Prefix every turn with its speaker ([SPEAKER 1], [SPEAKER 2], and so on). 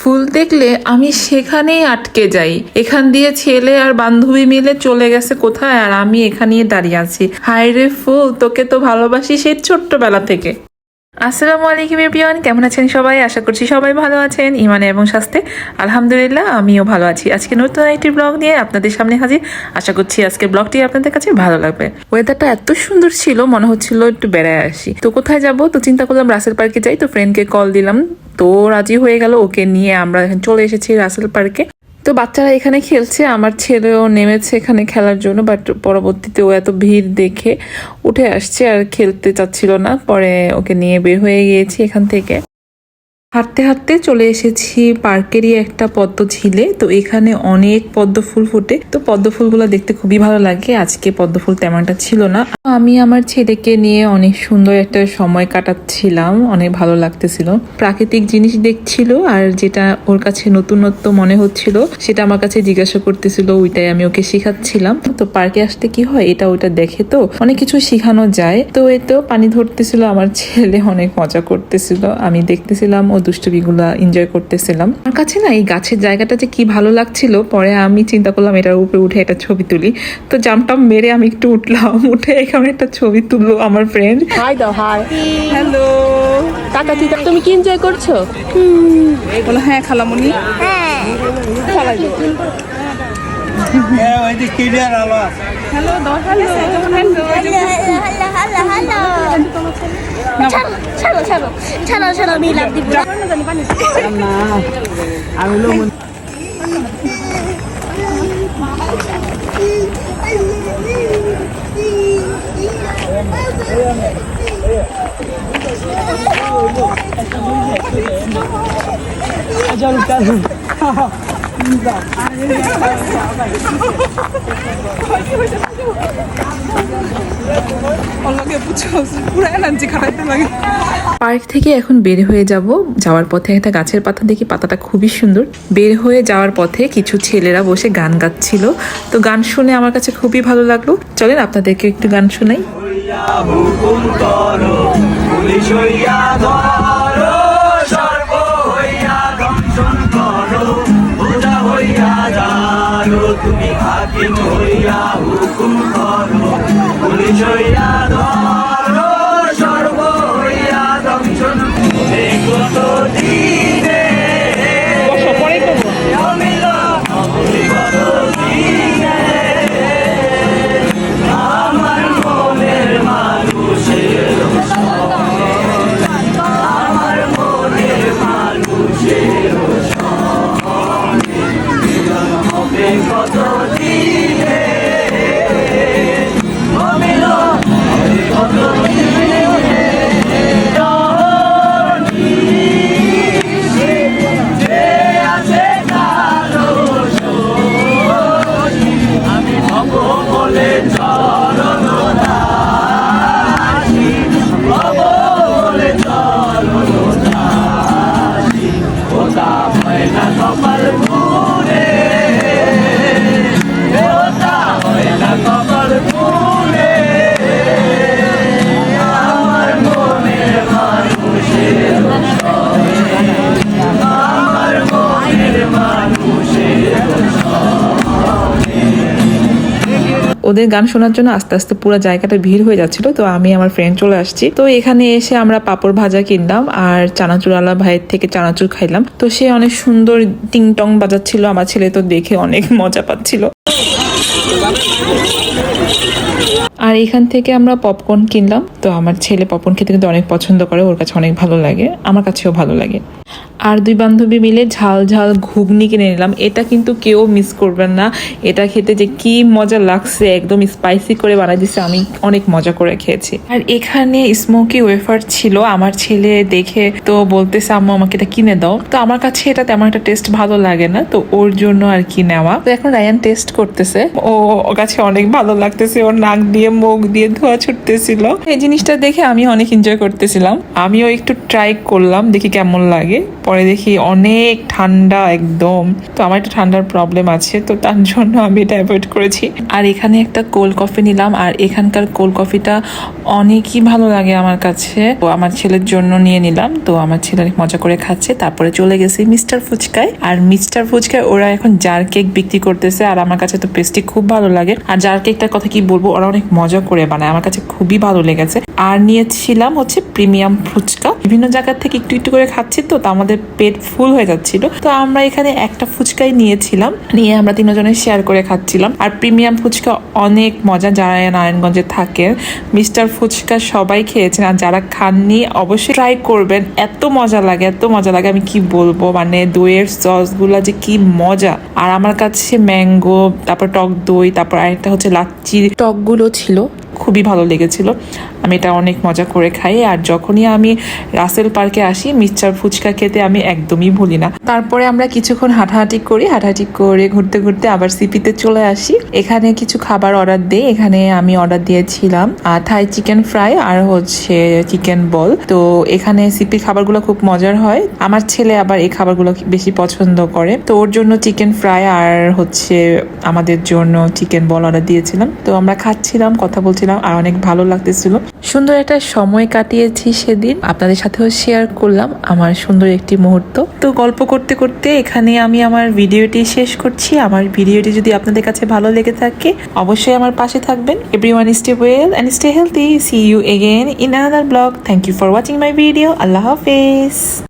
[SPEAKER 1] ফুল দেখলে আমি সেখানেই আটকে যাই। এখান দিয়ে ছেলে আর বান্ধবী মিলে চলে গেছে কোথায় আর আমি এখানেই দাঁড়িয়ে আছি? হায় রে ফুল, তোকে তো ভালোবাসি সেই ছোট্টবেলা থেকে। আসসালামু আলাইকুম এভরিওয়ান, কেমন আছেন সবাই? আশা করছি সবাই ভালো আছেন ইমানে এবং স্বাস্থ্যে। আলহামদুলিল্লাহ, আমিও ভালো আছি। আজকে নতুন একটি ব্লগ নিয়ে আপনাদের সামনে হাজির। আশা করছি আজকে ব্লগটি আপনাদের কাছে ভালো লাগবে। ওয়েদারটা এত সুন্দর ছিল, মনে হচ্ছিল একটু বেড়ায় আসি। তো কোথায় যাব? তো চিন্তা করলাম রাসেল পার্কে যাই। তো ফ্রেন্ডকে কল দিলাম। তো রাজি হয়ে গেল, ওকে নিয়ে আমরা চলে এসেছি রাসেল পার্কে। তো বাচ্চারা এখানে খেলছে, আমার ছেলেও নেমেছে এখানে খেলার জন্য বাট পরবর্তীতে ও এত ভিড় দেখে উঠে আসছে আর খেলতে চাচ্ছিল না। পরে ওকে নিয়ে বের হয়ে গিয়েছি এখান থেকে। হাঁটতে হাঁটতে চলে এসেছি পার্কেরই একটা পদ্ম ঝিলে। তো এখানে অনেক পদ্ম ফুল ফুটে। তো পদ্ম ফুলগুলো দেখতে খুবই ভালো লাগে। আজকে পদ্ম ফুল তেমনটা ছিল না। আমি আমার ছেলেকে নিয়ে অনেক সুন্দর একটা সময় কাটাচ্ছিলাম। অনেক ভালো লাগতেছিল। প্রাকৃতিক জিনিস দেখছিল আর যেটা ওর কাছে নতুনত্ব মনে হচ্ছিল, সেটা আমার কাছে জিজ্ঞাসা করতেছিল। ওইটাই আমি ওকে শেখাচ্ছিলাম। তো পার্কে আসতে কি হয়? এটা ওইটা দেখে তো অনেক কিছু শেখানো যায়। তো এই তো পানি ধরতেছিল। আমার ছেলে অনেক মজা করতেছিল। আমি দেখতেছিলাম ও দুষ্টুমিগুলা এনজয় করতেছিলাম আমার কাছে না এই গাছের জায়গাটা যে কি ভালো লাগছিল পরে আমি চিন্তা করলাম এটার উপরে উঠে একটা ছবি তুলি তো জামটাম মেরে আমি একটু উঠলাম উঠে এখানে একটা ছবি তুললো আমার ফ্রেন্ড
[SPEAKER 2] হাই দাও হাই
[SPEAKER 1] হ্যালো
[SPEAKER 2] টাকা চিন্তা তুমি কি এনজয় করছ
[SPEAKER 1] বলো হ্যাঁ খালামণি hello hello
[SPEAKER 3] hello hello hello 괜찮아 사람이. 랍디보다 잠깐만 안 올라오면.
[SPEAKER 1] 아자로 따는 인사 park থেকে এখন বের হয়ে যাব যাওয়ার পথে একটা গাছের পাতা দেখি পাতাটা খুবই সুন্দর। বের হয়ে যাওয়ার পথে কিছু ছেলেরা বসে গান গাচ্ছিল। তো গান শুনে আমার কাছে খুবই ভালো লাগল। চলেন আপনাদেরকে একটু গান শোনাই।
[SPEAKER 4] তুমি হাকিম হইয়া হুকুম করো। পুলিশ হইয়া ধরো।
[SPEAKER 1] ওদের গান শোনার জন্য আস্তে আস্তে পুরো জায়গাটা ভিড় হয়ে যাচ্ছিল, তো আমি আমার ফ্রেন্ড চলে আসছি। তো এখানে এসে আমরা পাপড় ভাজা কিনলাম আর চানাচুর আলা ভাইয়ের থেকে চানাচুর খাইলাম। তো সে অনেক সুন্দর টিং টং বাজাচ্ছিল, আমার ছেলে তো দেখে অনেক মজা পাচ্ছিল। আর এখান থেকে আমরা পপকর্ন কিনলাম, তো আমার ছেলে পপকর্ন খেতে কিন্তু অনেক পছন্দ করে, ওর কাছে অনেক ভালো লাগে, আমার কাছেও ভালো লাগে। আর দুই বান্ধবী মিলে ঝাল ঝাল ঘুগনি কিনে নিলাম, এটা কিন্তু কেউ মিস করবেন না, এটা খেতে যে কি মজা লাগছে একদম স্পাইসি করে বানাই দিছে, আমি অনেক মজা করে খেয়েছি। আর এখানে স্মোকি ওয়েফার ছিল, আমার ছেলে দেখে তো বলতেছে, আম্মু, আমাকে এটা কিনে দাও। তো আমার কাছে এটা তেমন একটা টেস্ট ভালো লাগে না, তো ওর জন্য আর কি নেওয়া। তো এখন রায়ান টেস্ট করতেছে। ও কাছে অনেক ভালো লাগতেছে, ওর নাক দিয়ে, মুখ দিয়ে ধোয়া ছুটতেছিল। এই জিনিসটা দেখে আমি অনেক এনজয় করতেছিলাম। আমিও একটু ট্রাই করলাম, দেখি কেমন লাগে। পরে দেখি অনেক ঠান্ডা একদম। তো আমার একটা ঠান্ডার প্রবলেম আছে, তো তার জন্য আমি এটা অ্যাভয়েড করেছি। আর এখানে একটা কোল্ড কফি নিলাম আর এখানকার কোল্ড কফিটা অনেকই ভালো লাগে আমার কাছে। তো আমার ছেলের জন্য নিয়ে নিলাম। তো আমার ছেলে অনেক মজা করে খাচ্ছে। তারপরে চলে গেছি মিস্টার ফুচকায়। আর মিস্টার ফুচকায় ওরা এখন জার কেক বিক্রি করতেছে আর আমার কাছে তো পেস্ট্রি খুব ভালো লাগে। আর জার কেকটার কথা কি বলব? ওরা অনেক মজা করে বানায়। আমার কাছে খুবই ভালো লেগেছে। আর নিয়েছিলাম হচ্ছে প্রিমিয়াম ফুচকা। বিভিন্ন জায়গা থেকে একটু একটু করে খাচ্ছি তো তো আমাদের পেট ফুল হয়ে যাচ্ছিল। তো আমরা এখানে একটা ফুচকাই নিয়েছিলাম। নিয়ে আমরা তিনজনে শেয়ার করে খাচ্ছিলাম। আর প্রিমিয়াম ফুচকা অনেক মজা যারা নারায়ণগঞ্জে থাকেন মিস্টার ফুচকা সবাই খেয়েছেন আর যারা খাননি, অবশ্যই ট্রাই করবেন। এত মজা লাগে, এত মজা লাগে, আমি কি বলব? মানে দইয়ের সসগুলো যে কি মজা। আর আমার কাছে ম্যাঙ্গো তারপর টক দই, তারপর আরেকটা হচ্ছে লাচ্চির। টকগুলো ছিল। খুবই ভালো লেগেছিল। আমি এটা অনেক মজা করে খাই আর যখনই আমি রাসেল পার্কে আসি মিস্টার ফুচকা খেতে আমি একদমই ভুলি না। তারপরে আমরা কিছুক্ষণ হাঁটাহাঁটি করি, হাঁটাহাঁটি করে ঘুরতে ঘুরতে আবার সিপিতে চলে আসি। এখানে কিছু খাবার অর্ডার দিই, এখানে আমি অর্ডার দিয়েছিলাম আর থাই চিকেন ফ্রাই আর হচ্ছে চিকেন বল। তো এখানে সিপির খাবারগুলো খুব মজার হয়। আমার ছেলে আবার এই খাবারগুলো বেশি পছন্দ করে। তো ওর জন্য চিকেন ফ্রাই আর হচ্ছে আমাদের জন্য চিকেন বল অর্ডার দিয়েছিলাম। তো আমরা খাচ্ছিলাম, কথা বলছিলাম। আর অনেক ভালো লাগতেছিল। সুন্দর একটা সময় কাটিয়েছি সেদিন। আপনাদের সাথেও শেয়ার করলাম আমার সুন্দর একটি মুহূর্ত। তো গল্প করতে করতে এখানে আমি আমার ভিডিওটি শেষ করছি। আমার ভিডিওটি যদি আপনাদের কাছে ভালো লেগে থাকে, অবশ্যই আমার পাশে থাকবেন। Everyone stay well and stay healthy see you again in another blog thank you for watching my video আল্লাহ হাফেজ।